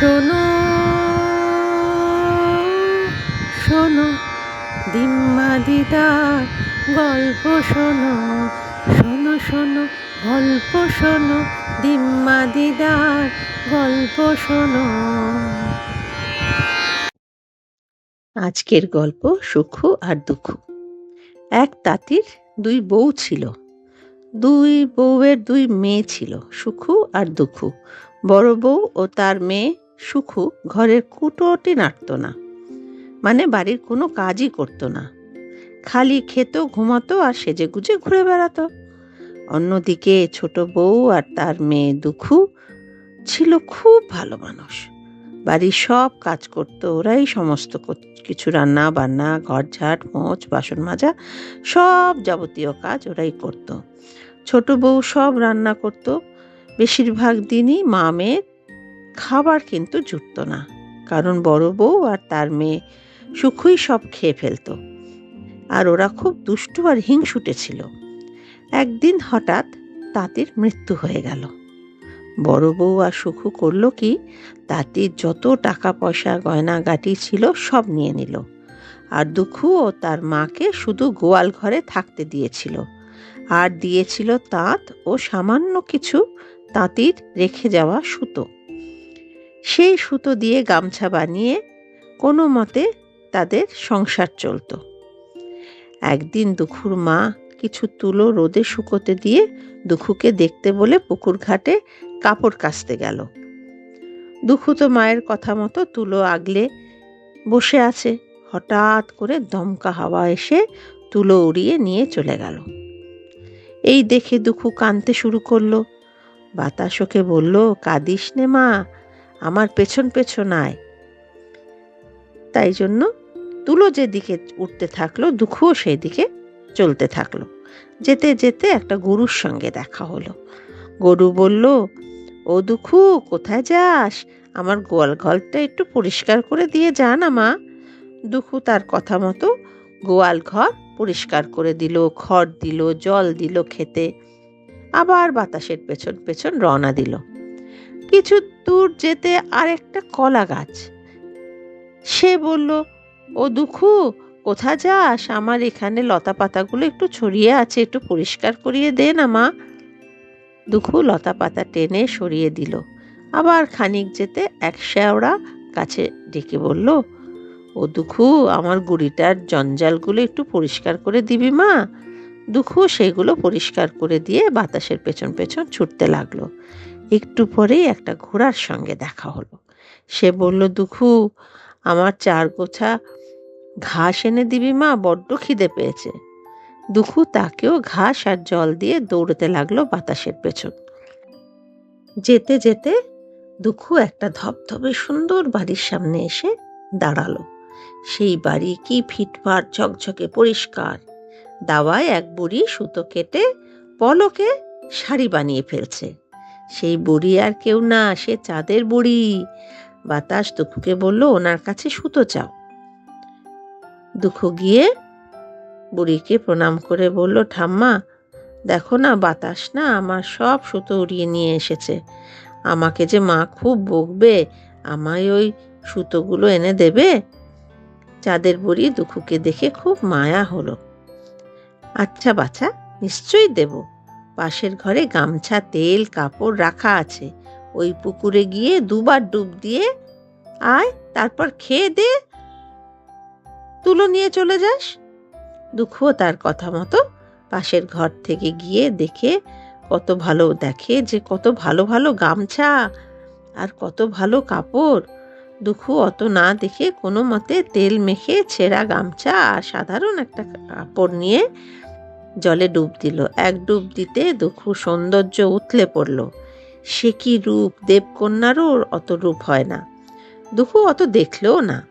শোনো শোনো দিম্মা দিদার গল্প শোনো শোনো শোনো, গল্প শোনো দিম্মা দিদার গল্প শোনো। আজকের গল্প সুখ আর দুঃখ। এক তাঁতির দুই বউ ছিল। দুই বউয়ের দুই মেয়ে ছিল, সুখু আর দুঃখু। বড় বউ ও তার মেয়ে সুখু ঘরের কুটোটি নাড়ত না। মানে বাড়ির কোনো কাজই করতো না। খালি খেত, ঘুমাতো আর সেজে গুজে ঘুরে বেড়াতো। অন্যদিকে ছোট বউ আর তার মেয়ে দুঃখু ছিল খুব ভালো মানুষ। বাড়ির সব কাজ করতো, ওরাই সমস্ত কিছু রান্না, বান্না ঘর ঝাড় মোচ, বাসন মাজা, সব যাবতীয় কাজ ওরাই করতো। ছোট বউ সব রান্না করতো। বেশিরভাগ দিনই মা মেয়ের খাবার কিন্তু জুটত না। কারণ বড় বউ আর তার মেয়ে সুখই সব খেয়ে ফেলতো। আর ওরা খুব দুষ্টু আর হিংসুটে ছিল। একদিন হঠাৎ তাঁতির মৃত্যু হয়ে গেল। বড় বউ আর সুখু করল কি তাঁতির যত টাকা পয়সা গয়না গয়নাগাটি ছিল সব নিয়ে নিল। আর দুঃখু ও তার মাকে শুধু গোয়াল ঘরে থাকতে দিয়েছিল। আর দিয়েছিল তাঁত ও সামান্য কিছু তাঁতির রেখে যাওয়া সুতো। সেই সুতো দিয়ে গামছা বানিয়ে কোনো মতে তাদের সংসার চলতো। একদিন দুখুর মা কিছু তুলো রোদে শুকোতে দিয়ে দুখুকে দেখতে বলে পুকুর ঘাটে কাপড় কাচতে গেল। দুখু তো মায়ের কথা মতো তুলো আগলে বসে আছে। হঠাৎ করে দমকা হাওয়া এসে তুলো উড়িয়ে নিয়ে চলে গেল। এই দেখে দুখু কানতে শুরু করল। বাতাস ওকে বলল, কাঁদিস নে মা আমার পেছন পেছন আয়। তাই জন্য তুলো যেদিকে উঠতে থাকল, দুঃখও সেই দিকে চলতে থাকল। যেতে যেতে একটা গরুর সঙ্গে দেখা হলো। গরু বলল, ও দুঃখু, কোথায় যাস? আমার গোয়াল ঘরটা একটু পরিষ্কার করে দিয়ে যা না মা। দুঃখু তার কথা মতো গোয়াল ঘর পরিষ্কার করে দিল, খড় দিল, জল দিল খেতে। আবার বাতাসের পেছন পেছন রওনা দিল। কিছু দূর যেতে আর একটা কলা গাছ। সে বলল, ও দুঃখু কোথা যাস? আমার এখানে লতা পাতাগুলো একটু ছড়িয়ে আছে, একটু পরিষ্কার করিয়ে দে না মা। দুঃখু লতা পাতা টেনে সরিয়ে দিল। আবার খানিক যেতে এক শেওড়া কাছে ডেকে বলল, ও দুঃখু, আমার গুড়িটার জঞ্জালগুলো একটু পরিষ্কার করে দিবি মা। দুঃখু সেগুলো পরিষ্কার করে দিয়ে বাতাসের পেছন পেছন ছুটতে লাগল। একটু পরেই একটা ঘোড়ার সঙ্গে দেখা হলো। সে বলল, দুঃখু, আমার চার গোছা ঘাস এনে দিবি মা, বড্ড খিদে পেয়েছে। দুঃখু তাকেও ঘাস আর জল দিয়ে দৌড়তে লাগল বাতাসের পেছন। যেতে যেতে দুঃখু একটা ধবধবে সুন্দর বাড়ির সামনে এসে দাঁড়াল। সেই বাড়ি কি ফিটফাট, ঝকঝকে পরিষ্কার। দাওয়ায় এক বুড়ি সুতো কেটে পলকে শাড়ি বানিয়ে ফেলছে। সেই বুড়ি আর কেউ না, সে চাঁদের বুড়ি। বাতাস দুঃখকে বলল, ওনার কাছে সুতো চাও। দুঃখ গিয়ে বুড়িকে প্রণাম করে বলল, ঠাম্মা, দেখো না, বাতাস না, আমার সব সুতো উড়িয়ে নিয়ে এসেছে। আমাকে যে মা খুব বকবে, আমায় ওই সুতোগুলো এনে দেবে? চাঁদের বুড়ি দুঃখকে দেখে খুব মায়া হলো। আচ্ছা বাছা, নিশ্চয়ই দেব। পাশের ঘরে গামছা, তেল, কাপড় রাখা আছে। ওই পুকুরে গিয়ে দুবার ডুব দিয়ে আয়, তারপর খেয়ে দে। তুলো নিয়ে চলে যাস। দুঃখও তার কথা মতো পাশের ঘর থেকে গিয়ে দেখে কত ভালো দেখে যে কত ভালো ভালো গামছা আর কত ভালো কাপড়। দুঃখু অত না দেখে কোনো মতে তেল মেখে ছেঁড়া গামছা আর সাধারণ একটা কাপড় নিয়ে জলে ডুব দিল। এক ডুব দিতে দুঃখু সৌন্দর্য উথলে পড়ল। সে কি রূপ? দেবকন্যারও অত রূপ হয় না। দুঃখু অত দেখলেও না।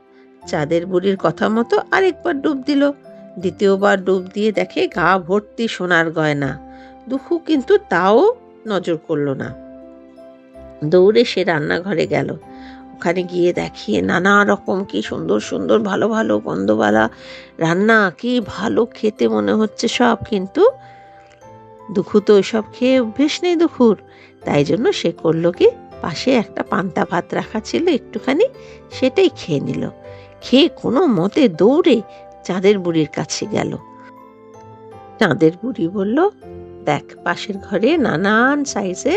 চাঁদের বুড়ির কথা মতো আরেকবার ডুব দিল। দ্বিতীয়বার ডুব দিয়ে দেখে গা ভর্তি সোনার গয়না। দুঃখু কিন্তু তাও নজর করল না। দৌড়ে সে রান্নাঘরে গেল। ওখানে গিয়ে দেখিয়ে নানা রকম কি সুন্দর সুন্দর ভালো ভালো গন্ধবালা রান্না, কি ভালো খেতে মনে হচ্ছে সব। কিন্তু দুঃখু তো ওইসব খেয়ে অভ্যেস নেই দুঃখুর। তাই জন্য সে করল কি, পাশে একটা পান্তা ভাত রাখা ছিল, একটুখানি সেটাই খেয়ে নিল। খেয়ে কোনো মতে দৌড়ে চাঁদের বুড়ির কাছে গেল। চাঁদের বুড়ি বলল, দেখ, পাশের ঘরে নানান সাইজে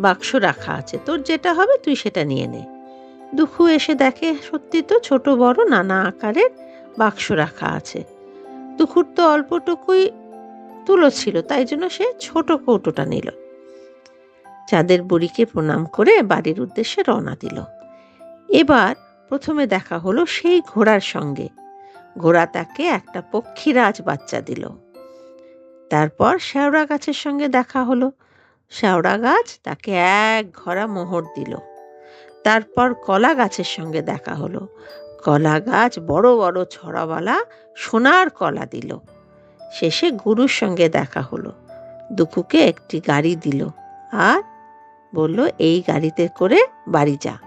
বাক্স রাখা আছে। তোর যেটা হবে তুই সেটা নিয়ে নে। দুঃখু এসে দেখে সত্যি তো ছোট বড় নানা আকারের বাক্স রাখা আছে। দুঃখুর তো অল্পটুকুই তুলো ছিল, তাই জন্য সে ছোট কৌটোটা নিল। চাঁদের বুড়িকে প্রণাম করে বাড়ির উদ্দেশ্যে রওনা দিল। এবার প্রথমে দেখা হলো সেই ঘোড়ার সঙ্গে। ঘোড়া তাকে একটা পক্ষীরাজ বাচ্চা দিল। তারপর শেওড়া গাছের সঙ্গে দেখা হলো। শেওড়া গাছ তাকে এক ঘোড়া মোহর দিল। তারপর কলা গাছের সঙ্গে দেখা হলো। কলা গাছ বড় বড় ছড়াওয়ালা সোনার কলা দিল। শেষে গুরুর সঙ্গে দেখা হলো। দুকুকে একটি গাড়ি দিল আর বলল, এই গাড়িতে করে বাড়ি যা।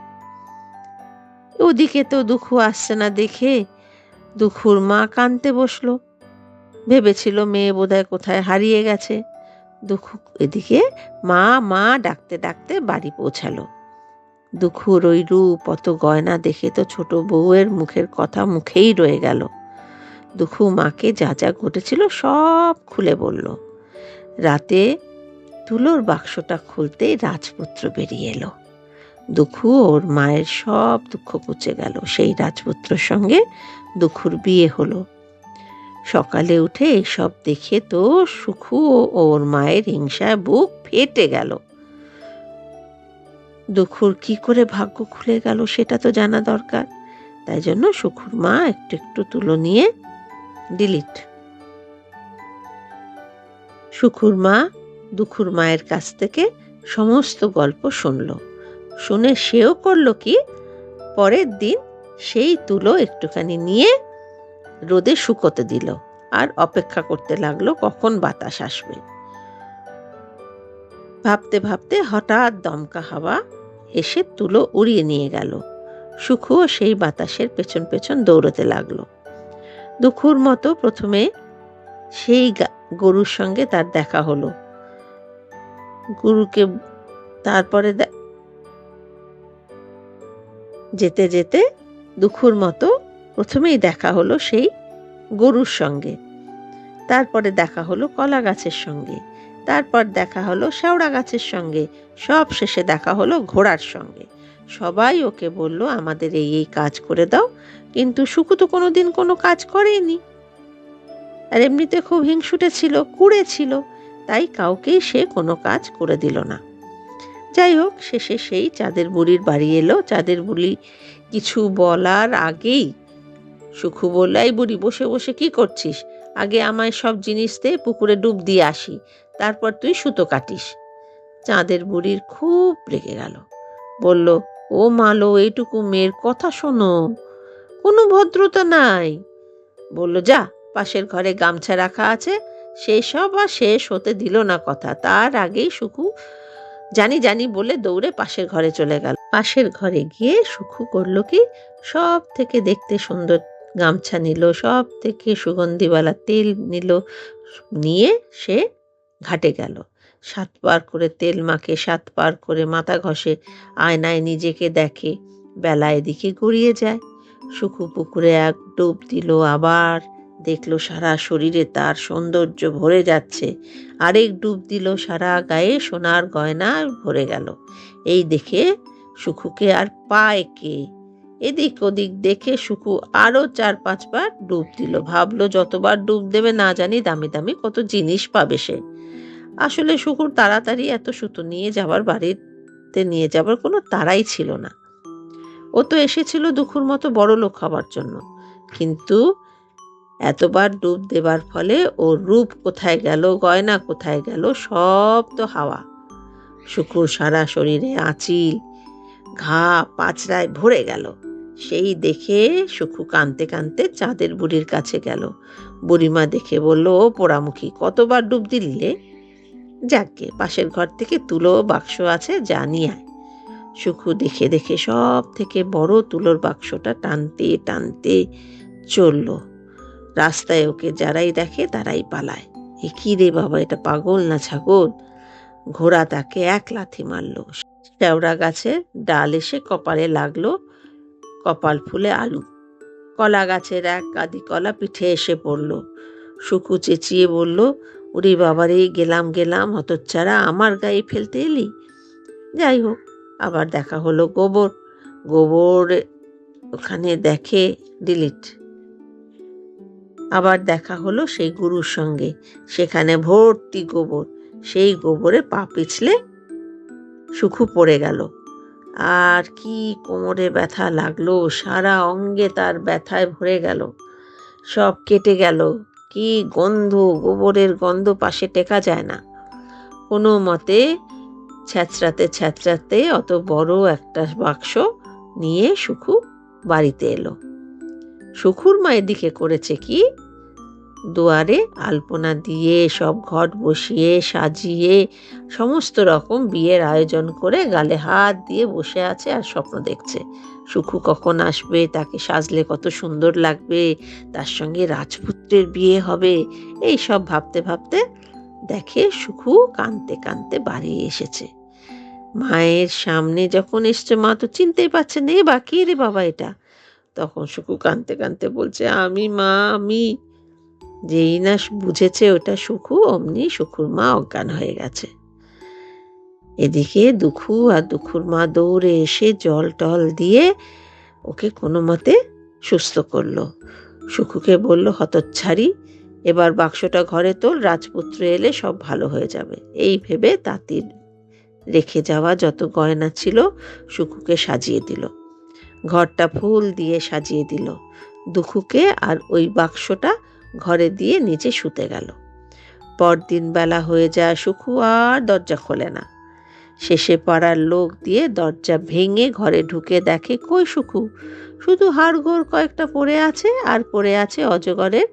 ওদিকে তো দুঃখু আসছে না দেখে দুঃখুর মা কানতে বসল। ভেবেছিল মেয়ে বোধহয় কোথায় হারিয়ে গেছে। দুঃখ এদিকে মা মা ডাকতে ডাকতে বাড়ি পৌঁছালো। দুঃখুর ওই রূপ, অত গয়না দেখে তো ছোট বউয়ের মুখের কথা মুখেই রয়ে গেল। দুঃখু মাকে যা যা ঘটেছিল সব খুলে বলল। রাতে তুলোর বাক্সটা খুলতেই রাজপুত্র বেরিয়ে এলো। দুঃখু ওর মায়ের সব দুঃখ পুচে গেল। সেই রাজপুত্রর সঙ্গে দুঃখুর বিয়ে হলো। সকালে উঠে এসব দেখে তো সুখু ও ওর মায়ের হিংসায় বুক ফেটে গেল। দুঃখুর কি করে ভাগ্য খুলে গেল সেটা তো জানা দরকার। তাই জন্য সুখুর মা একটু একটু তুলো নিয়ে ডিলিট সুখুর মা দুখুর মায়ের কাছ থেকে সমস্ত গল্প শুনল। শুনে সেও করল কি, পরের দিন সেই তুলো একটুখানি নিয়ে রোদে শুকোতে দিল আর অপেক্ষা করতে লাগল কখন বাতাস আসবে। ভাবতে ভাবতে হঠাৎ দমকা হাওয়া এসে তুলো উড়িয়ে নিয়ে গেল। সুখুও সেই বাতাসের পেছন পেছন দৌড়তে লাগল। দুখুর মতো প্রথমে সেই গরুর সঙ্গে তার দেখা হলো। গুরুকে তারপরে যেতে যেতে দুখুর মতো প্রথমেই দেখা হলো সেই গরুর সঙ্গে। তারপরে দেখা হলো কলা গাছের সঙ্গে। তারপর দেখা হলো শেওড়া গাছের সঙ্গে। সব শেষে দেখা হলো ঘোড়ার সঙ্গে। সবাই ওকে বলল, আমাদের এই এই কাজ করে দাও। কিন্তু সুকু তো কোনোদিন কোনো কাজ করেনি। আর এমনিতে খুব হিংসুটে ছিল, কুড়ে ছিল। তাই কাউকেই সে কোনো কাজ করে দিল না। যাই হোক, শেষে সেই চাঁদের বুড়ির বাড়ি এলো। চাঁদের বুড়ি কিছু বলার আগেই সুখু বলল, এই বুড়ি, বসে বসে কি করছিস? আগে আমায় সব জিনিস দিয়ে পুকুরে ডুব দিয়ে আসি। তারপর তুই সুতো কাটিস। চাঁদের বুড়ির খুব রেগে গেল। বলল, ও মালো, এইটুকু মেয়ের কথা শোনো। কোনো ভদ্রতা নাই। বলল, যা, পাশের ঘরে গামছা রাখা আছে। সেসব আর শেষ হতে দিল না কথা। তার আগেই সুখু জানি জানি বলে দৌড়ে পাশের ঘরে চলে গেল। পাশের ঘরে গিয়ে সুখু করল কি, সব থেকে দেখতে সুন্দর গামছা নিল, সব থেকে সুগন্ধিওয়ালা তেল নিল, নিয়ে সে ঘাটে গেল। সাত পার করে তেল মাখে, সাত পার করে মাথা ঘষে, আয়নায় নিজেকে দেখে, বেলা এদিকে গড়িয়ে যায়। সুখু পুকুরে এক ডুব দিল, আবার দেখল সারা শরীরে তার সৌন্দর্য ভরে যাচ্ছে। আরেক ডুব দিল, সারা গায়ে সোনার গয়না ভরে গেল। এই দেখে সুখুকে আর পায় কে? এদিক ওদিক দেখে সুখু আরও চার পাঁচবার ডুব দিল। ভাবলো যতবার ডুব দেবে না জানি দামি দামি কত জিনিস পাবে সে। আসলে শুকুর তাড়াতাড়ি এত সুতো নিয়ে যাবার বাড়িতে নিয়ে যাবার কোনো তারাই ছিল না। ও তো এসেছিল দুঃখুর মতো বড় লোক হবার জন্য। কিন্তু এতবার ডুব দেবার ফলে ওর রূপ কোথায় গেল, গয়না কোথায় গেল, সব তো হাওয়া। শুকুর সারা শরীরে আঁচিল, ঘা পাঁচড়ায় ভরে গেল। সেই দেখে সুখু কানতে কানতে চাঁদের বুড়ির কাছে গেল। বুড়িমা দেখে বলল, ও পোড়ামুখী, কতবার ডুব দিলে যাকে, পাশের ঘর থেকে তুলো বাক্স আছে জানি আয়। সুখু দেখে দেখে সব থেকে বড় তুলোর বাক্সটা টানতে টানতে চলল। রাস্তায় ওকে যারাই দেখে তারাই পালায়। এ কি রে বাবা, এটা পাগল না ছাগল? ঘোড়া তাকে এক লাথি মারল। শেওড়া গাছের ডাল এসে কপালে লাগল। কপাল ফুলে আলু। কলা গাছের এক কাদি কলা পিঠে এসে পড়ল। শুকু চেঁচিয়ে বলল, ওরে বাবারে, গেলাম গেলাম, হতচ্ছাড়া আমার গায়ে ফেলতে এলি? যাই হোক, আবার দেখা হলো গোবর। গোবর ওখানে দেখে ডিলিট আবার দেখা হলো সেই গুরুর সঙ্গে। সেখানে ভর্তি গোবর। সেই গোবরে পা পিছলে সুখু পড়ে গেল। আর কি কোমরে ব্যথা লাগল? সারা অঙ্গে তার ব্যথায় ভরে গেল। সব কেটে গেল। কি গন্ধ? গোবরের গন্ধ পাশে টেকা যায় না। কোনো মতে ছ্যাঁচড়াতে ছ্যাঁচড়াতে অত বড় একটা বাক্স নিয়ে সুখু বাড়িতে এলো। সুখুর মা এদিকে করেছে কি? দুয়ারে আলপনা দিয়ে সব ঘট বসিয়ে সাজিয়ে সমস্ত রকম বিয়ের আয়োজন করে গালে হাত দিয়ে বসে আছে আর স্বপ্ন দেখছে। সুখু কখন আসবে? তাকে সাজলে কত সুন্দর লাগবে? তার সঙ্গে রাজপুত্রের বিয়ে হবে? এই সব ভাবতে ভাবতে দেখে সুখু কানতে কানতে বাড়ি এসেছে। মায়ের সামনে যখন এসছে, মা তো চিনতেই পারছে না এ বা কে রে বাবা এটা? তখন সুখু কানতে কানতে বলছে, আমি, মা, আমি। যেই না বুঝেছে ওটা সুখু, অমনি সুখুর মা অজ্ঞান হয়ে গেছে। এদিকে দুখু আর দুখুর মা দৌড়ে এসে জল টল দিয়ে ওকে কোনো মতে সুস্থ করল। সুখুকে বলল, হতচ্ছাড়ি, এবার বাক্সটা ঘরে তোল, রাজপুত্র এলে সব ভালো হয়ে যাবে। এই ভেবে তাঁতির রেখে যাওয়া যত গয়না ছিল সুখুকে সাজিয়ে দিল। ঘরটা ফুল দিয়ে সাজিয়ে দিল। দুখুকে আর ওই বাক্সটা ঘরে দিয়ে নিচে শুতে গেল। পরদিন বেলা হয়ে যায়, সুখু আর দরজা খোলে না। শেষে পাড়ার লোক দিয়ে দরজা ভেঙে ঘরে ঢুকে দেখে, কই সুখু? শুধু হাড়গোড় কয়েকটা পড়ে আছে আর পড়ে আছে অজগরের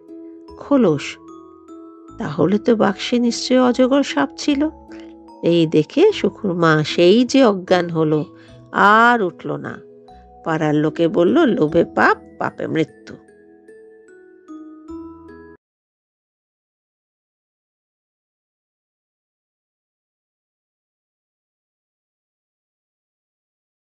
খোলস। তাহলে তো বাক্সে নিশ্চয়ই অজগর সাপ ছিল। এই দেখে সুখুর মা সেই যে অজ্ঞান হলো, আর উঠল না। পাড়ার লোকে বলল, লোভে পাপ, পাপে মৃত্যু।